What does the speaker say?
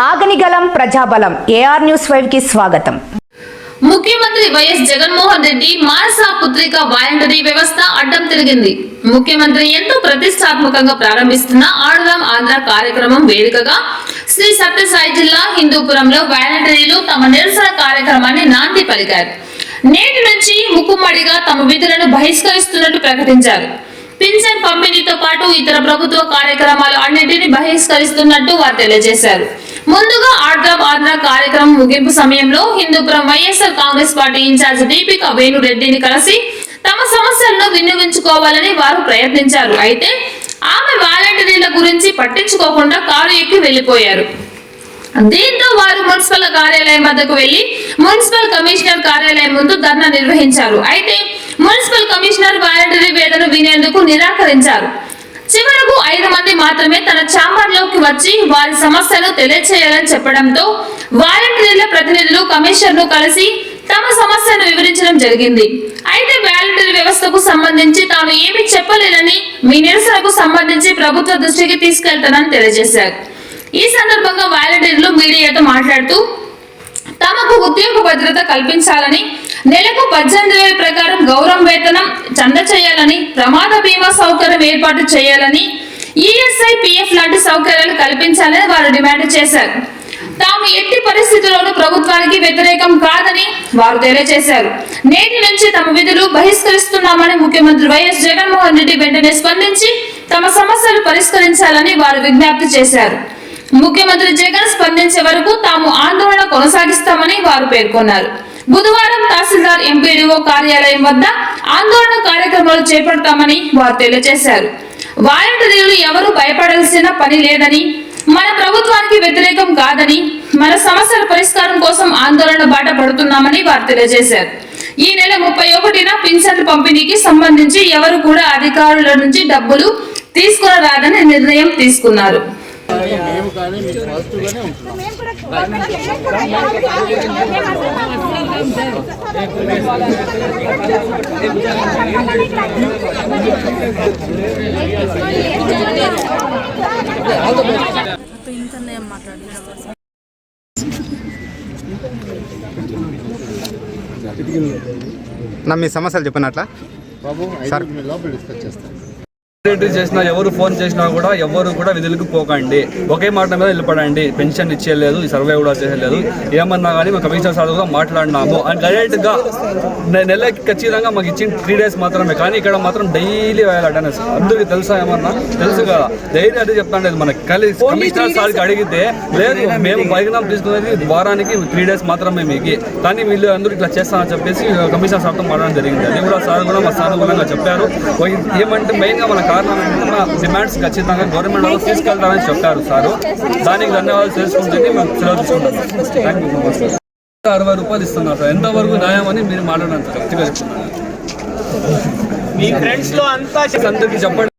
ఆగనిగలం ప్రజాబలం. AR news ఫైవ్కి స్వాగతం. ముఖ్యమంత్రి వైఎస్ జగన్మోహన్ రెడ్డి మానస పుత్రిక వాలంటరీ వ్యవస్థ అడ్డం తిరిగింది. ముఖ్యమంత్రి ఎంతో ప్రతిష్టాత్మకంగా ప్రారంభిస్తున్న ఆడుదాం ఆంధ్ర కార్యక్రమం వేదికగా శ్రీ సత్యసాయి జిల్లా హిందూపురంలో వాలంటరీలు తమ నిరసన కార్యక్రమాన్ని నాంది పలికారు. నేటి నుంచి ముక్కుమ్మడిగా తమ విధులను బహిష్కరిస్తున్నట్టు ప్రకటించారు. పింఛన్ పంపిణీతో పాటు ఇతర ప్రభుత్వ కార్యక్రమాలు అన్నింటినీ బహిష్కరిస్తున్నట్టు వారు తెలియజేశారు. ముందుగా ఆర్ద్ర బాద్రా కార్యక్రమం ముగింపు సమయంలో Hindupuram YSR Congress party incharge Deepika వేణురెడ్డిని కలిసి తమ సమస్యలను వినియోగించుకోవాలని వారు ప్రయత్నించారు. అయితే ఆమె వాలంటీర్ల గురించి పట్టించుకోకుండా కారు ఎక్కి వెళ్ళిపోయారు దీంతో వారు మున్సిపల్ కార్యాలయం వద్దకు వెళ్ళి మున్సిపల్ కమిషనర్ కార్యాలయం ముందు ధర్నా నిర్వహించారు. అయితే మున్సిపల్ కమిషనర్ వాలంటీర్ వేదన వినేందుకు నిరాకరించారు. ఐదు మంది మాత్రమే తన ఛాంబర్లోకి వచ్చి వారి సమస్యను తెలియచేయాలని చెప్పడంతో వాలంటీర్ల ప్రతినిధులు కమిషనర్ను కలిసి తమ సమస్యను వివరించడం జరిగింది. అయితే వాలంటీర్ వ్యవస్థకు సంబంధించి తాను ఏమీ చెప్పలేదని మీ నిరసనకు సంబంధించి ప్రభుత్వ దృష్టికి తీసుకెళ్తానని తెలియజేశారు. ఈ సందర్భంగా వాలంటీర్లు మీడియాతో మాట్లాడుతూ తమకు ఉద్యోగ భద్రత కల్పించాలని నెలకు పద్దెనిమిది వేల ప్రకారం గౌరవ వేతనం చంద చేయాలని ప్రమాద బీమా సౌకర్యం ఏర్పాటు చేయాలని ఈఎస్ఐ పిఎఫ్ లాంటి సౌకర్యాలు కల్పించాలని వారు డిమాండ్ చేశారు. తాము ఎట్టి పరిస్థితుల్లోనూ ప్రభుత్వానికి వ్యతిరేకం కాదని వారు తెలియజేశారు. నేటి నుంచి తమ విధులు బహిష్కరిస్తున్నామని ముఖ్యమంత్రి వైఎస్ జగన్మోహన్ రెడ్డి వెంటనే స్పందించి తమ సమస్యలు పరిష్కరించాలని వారు విజ్ఞప్తి చేశారు. ముఖ్యమంత్రి జగన్ స్పందించే వరకు తాము ఆందోళన కొనసాగిస్తామని వారు పేర్కొన్నారు. బుధవారం తహసీల్దార్ ఎంపీడీఓ కార్యాలయం వద్ద ఆందోళన కార్యక్రమాలు చేపడతామని వారు తెలియజేశారు. వాలంటీర్లు ఎవరు భయపడాల్సిన పని లేదని మన ప్రభుత్వానికి వ్యతిరేకం కాదని మన సమస్యల పరిష్కారం కోసం ఆందోళన బాట పడుతున్నామని వారు తెలియజేశారు. ఈ నెల ముప్పై ఒకటిన పింఛన్ల పంపిణీకి సంబంధించి ఎవరు కూడా అధికారుల నుంచి డబ్బులు తీసుకురాదని నిర్ణయం తీసుకున్నారు. మేము నా మీ సమస్యలు చెప్పినట్లా? బాబు నిమిషాల లోపల డిస్కస్ చేస్తాం. సెక్రటరీ చేసినా ఎవరు ఫోన్ చేసినా కూడా ఎవరు కూడా విధులకు పోకండి. ఒకే మాట మీద వెళ్ళిపడండి పెన్షన్ ఇచ్చేయలేదు ఈ సర్వే కూడా చేయలేదు ఏమన్నా కానీ మా కమిషనర్ సార్ కూడా మాట్లాడినాము. అని డైరెక్ట్గా నెలకి ఖచ్చితంగా మాకు ఇచ్చిన త్రీ డేస్ మాత్రమే. కానీ ఇక్కడ మాత్రం డైలీ వేయాలి అటెండెన్స్ అందరికీ తెలుసా ఏమన్నా? తెలుసు కదా. డైలీ అదే చెప్తాండేది మనకి. కలి కమిషనర్ సార్కి అడిగితే లేదు మేము పరిగణం తీసుకునేది వారానికి త్రీ డేస్ మాత్రమే మీకు. కానీ వీళ్ళు అందరూ ఇట్లా చేస్తామని చెప్పేసి కమిషనర్ సార్తో మాట్లాడడం జరిగింది. అది కూడా సార్ కూడా మా సానుకూలంగా చెప్పారు. ఏమంటే మెయిన్గా మన కారణం ఏంటంటే మన డిమాండ్స్ ఖచ్చితంగా గవర్నమెంట్ వాళ్ళు తీసుకెళ్తారని చెప్పారు సారు. దానికి ధన్యవాదాలు చేసుకుంటుంది మేము సెలవు తీసుకుంటాం అరవై రూపాయలు ఇస్తున్నారు సార్. ఎంతవరకు న్యాయం అని మీరు మాట్లాడారు చెప్తున్నారు. మీ ఫ్రెండ్స్లో అంతా అందరికీ చెప్పండి.